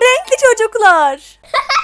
Renkli çocuklar.